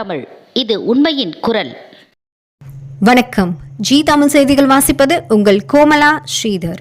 தமிழ். இது உண்மையின் குரல். வணக்கம். ஜி தமிழ் செய்திகள் வாசிப்பது உங்கள் கோமலா ஸ்ரீதர்.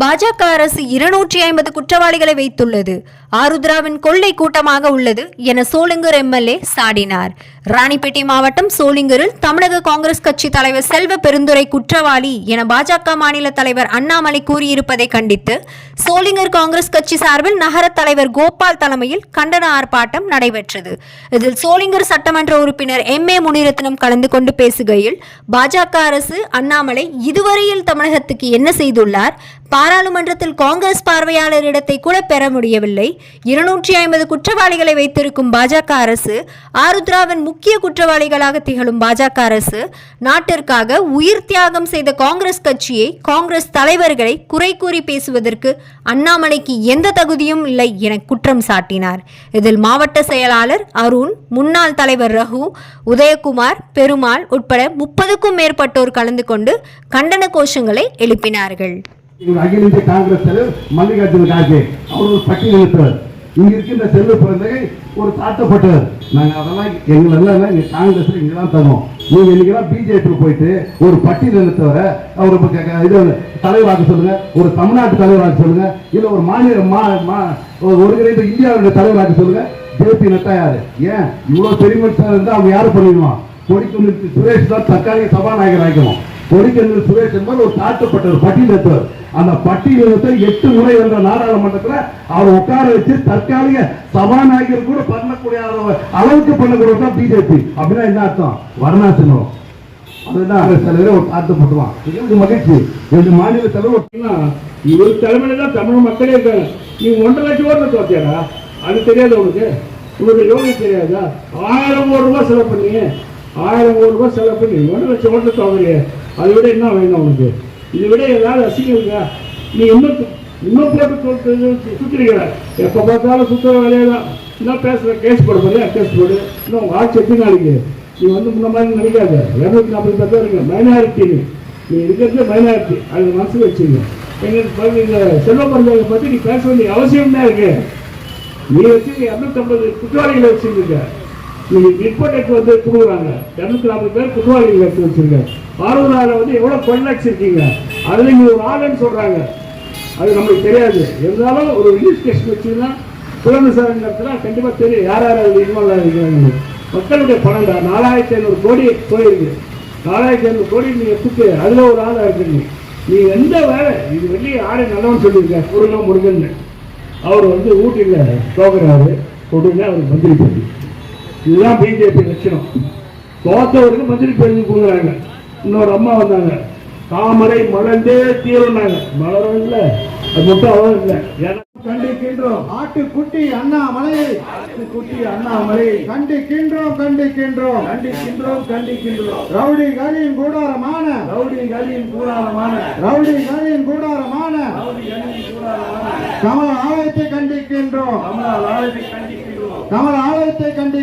பாஜக அரசு இருநூற்றி ஐம்பது குற்றவாளிகளை வைத்துள்ளது. ஆருத்ராவின் கொள்ளை கூட்டமாக உள்ளது என சோளிங்கர் எம்எல்ஏ சாடினார். ராணிப்பேட்டை மாவட்டம் சோளிங்கரில் தமிழக காங்கிரஸ் கட்சி தலைவர் செல்வ பெருந்துரை குற்றவாளி என பாஜக மாநில தலைவர் அண்ணாமலை கூறியிருப்பதை கண்டித்து சோளிங்கர் காங்கிரஸ் கட்சி சார்பில் நகர தலைவர் கோபால் தலைமையில் கண்டன ஆர்ப்பாட்டம் நடைபெற்றது. இதில் சோளிங்கர் சட்டமன்ற உறுப்பினர் எம். ஏ. முனிரத்னம் கலந்து கொண்டு பேசுகையில் பாஜக அரசு அண்ணாமலை இதுவரையில் தமிழகத்துக்கு என்ன செய்துள்ளார்? பாராளுமன்றத்தில் காங்கிரஸ் பார்வையாளர் இடத்தை கூட பெற முடியவில்லை. இருநூற்றி ஐம்பது குற்றவாளிகளை வைத்திருக்கும் பாஜக அரசு ஆருத்ராவின் முக்கிய குற்றவாளிகளாக திகழும் பாஜக அரசு நாட்டிற்காக உயிர் தியாகம் செய்த காங்கிரஸ் கட்சியை காங்கிரஸ் தலைவர்களை குறை கூறி பேசுவதற்கு அண்ணாமலைக்கு எந்த தகுதியும் இல்லை என குற்றம் சாட்டினார். இதில் மாவட்ட செயலாளர் அருண் முன்னாள் தலைவர் ரகு உதயகுமார் பெருமாள் உட்பட முப்பதுக்கும் மேற்பட்டோர் கலந்து கொண்டு கண்டன கோஷங்களை எழுப்பினார்கள். இவர் அகில இந்திய காங்கிரஸ் தலைவர் மல்லிகார்ஜுன கார்கே. அவர் ஒரு பட்டியலிட்டவர் இங்க இருக்கின்ற செல்வ பிறந்தகை ஒரு தாழ்த்தப்பட்டவர். நாங்க அதெல்லாம் எங்களெல்லாம் இங்க காங்கிரஸ் இங்க தான் தருவோம் நீங்க இன்னைக்கெல்லாம் பிஜேபி போயிட்டு ஒரு பட்டியல் நிறுத்தவரை அவர் இது தலைவராக சொல்லுங்க ஒரு தமிழ்நாட்டு தலைவராக சொல்லுங்க இல்ல ஒரு மாநில மா- மா- ஒரு ஒருங்கிணைந்த இந்தியாவுடைய தலைவராக சொல்லுங்க. ஜேபி நட்டா யாரு? ஏன்? இவ்வளவு பெரிய மனுஷன் இருந்தா அவங்க யாரு பண்ணிடுவான்? கொடிக்குண்டு சுரேஷ் தான் தற்காலிக சபாநாயகர் ஆகிக்கணும் கொடிக்கல் சுரேஷ் என்பவர் ஒரு தாழ்த்தப்பட்ட ஒரு அந்த பட்டியலத்தை எட்டு முறை வந்த நாடாளுமன்றத்துல அவர் உட்கார வச்சு தற்காலிக சபாநாயகர் கூட பண்ணக்கூடிய அளவுக்கு பண்ணக்கூடிய தான் பிஜேபி. அப்படின்னா என்ன அர்த்தம்? வர்ணாசிரம் அதுதான் அந்த தலைவரை ஒரு தாழ்த்தப்பட்டுவான் இது மகிழ்ச்சி. ரெண்டு மாநில தலைவர் ஒரு- இவர் தலைமையில தான் தமிழ் மக்களே இருக்காங்க நீ ஒன்றரை லட்சம் ஓட்டு தோத்தியாடா? அது தெரியாது உனக்கு? உனக்கு யோகி தெரியாதா? ஆயிரம் கோடி ரூபாய் செலவு பண்ணி ஆயிரம் கோடி ரூபாய் செலவு பண்ணி ஒன்றரை லட்சம் ஓட்டு தோகலையே அதை விட என்ன வேணும் உனக்கு? இதை விட ஏதாவது அசிங்கம் நீ இன்னும் இன்னும் போட்டு சுற்றுறீங்க எப்போ பார்த்தாலும் சுற்றுற வேலையே தான். இன்னும் பேசுகிற கேஸ் போட போறியா? கேஸ் போடு. இன்னும் உங்கள் ஆட்சி எப்படி நாளைக்கு நீ வந்து முன்ன மாதிரி நினைக்காத. இரநூத்தி நாற்பது பேர் தான் இருக்க மைனாரிட்டி நீ. நீ இருக்கிறது மைனாரிட்டி அது மனசு வச்சுங்க எங்களுக்கு இந்த செல்வ மருந்தை பற்றி நீ பேச வேண்டிய அவசியம் தான் இருக்கு? நீ வச்சு இரநூத்தம்பது குற்றவாளிகளை வச்சிருக்க நீ ரிப்போர்ட் எடுத்து வந்து கொடுக்குறாங்க. இரநூத்தி நாற்பது பேர் குற்றவாளிகளை எடுத்து வச்சிருக்க. ஆறுவதால வந்து எவ்வளோ கொள்ளடிச்சிருக்கீங்க அதில் நீ ஒரு ஆளுன்னு சொல்றாங்க. அது நம்மளுக்கு தெரியாது. இருந்தாலும் ஒரு இன்வெஸ்டிகேஷன் வச்சுன்னா குழந்தை விசாரணை நடத்தினா கண்டிப்பாக தெரியும் யார் யார் அதில் இன்வால்வ் ஆகிருக்கிறாங்க மக்களுடைய பணம் தான். நாலாயிரத்தி ஐநூறு கோடி போயிருக்கு. நாலாயிரத்தி ஐநூறு கோடி நீங்கள் எடுத்துட்டு அதில் ஒரு ஆளாக இருக்கீங்க நீ எந்த வேலை? இது வெளியே ஆடை நல்லவன் சொல்லியிருக்க முருகன் முருகன். அவர் வந்து ஊட்டியில் தோக்குறாரு. கொடுங்க அவர் மந்திரி பதவி இதுதான் பிஜேபி லட்சணம். தோத்தவருக்கு மந்திரி பதவி கொடுக்குறாங்க. இன்னொரு அம்மா வந்தாங்க. தாமரை மலர்ந்தே தீரனாங்க மலரும் இல்லை அது மட்டும் அவரும் இல்லை. ஏன்னா கண்டிக்கின்றோம். ஆட்டுக்குட்டி அண்ணாமலையை குட்டி அண்ணாமலை. கண்டிக்கின்றோம் கண்டிக்கின்றோம். கண்டிக்கின்றோம் கண்டிக்கின்றோம். ரவுடிகளின் கூடாரமான. ரவுடிகளின் கூடாரமான. ரவுடிகளின் கூடாரமான. கமல ஆலயத்தை கண்டிக்கின்றோம். கமலா லாலத்தை கண்டிக்கின்றோம். கமல ஆலயத்தை கண்டி